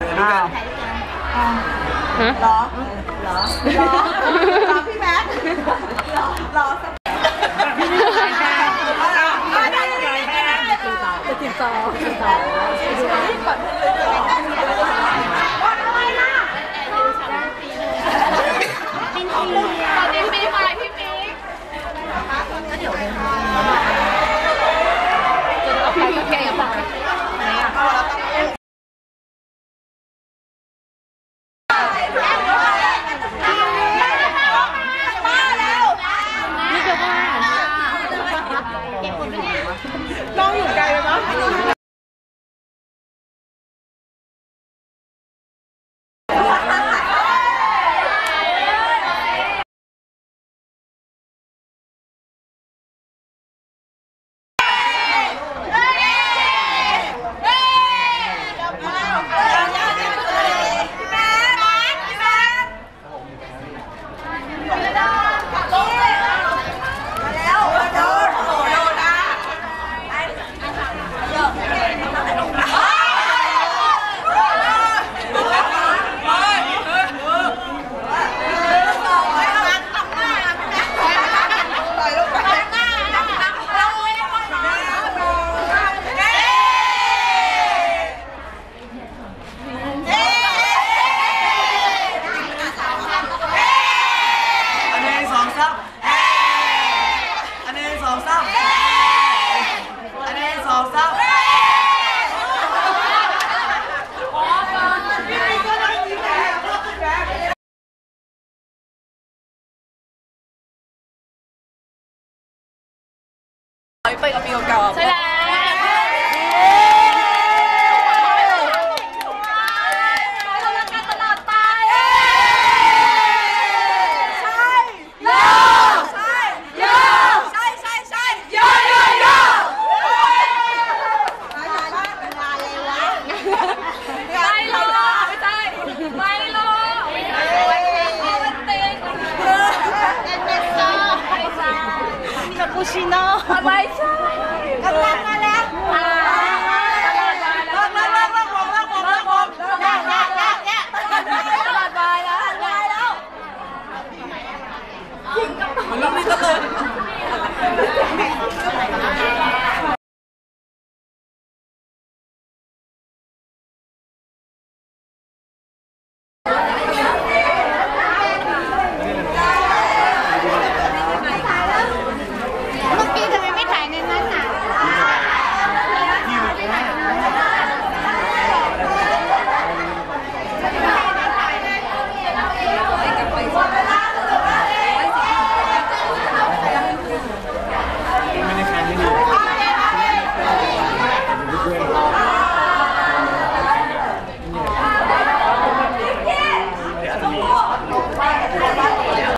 อ้าวเหรอหรอหรอ ต้干的吗你不如邊個教啊？ กุชิโน่อะไรใช่กำลังมาแล้วมันเริ่มนี่ตะลกง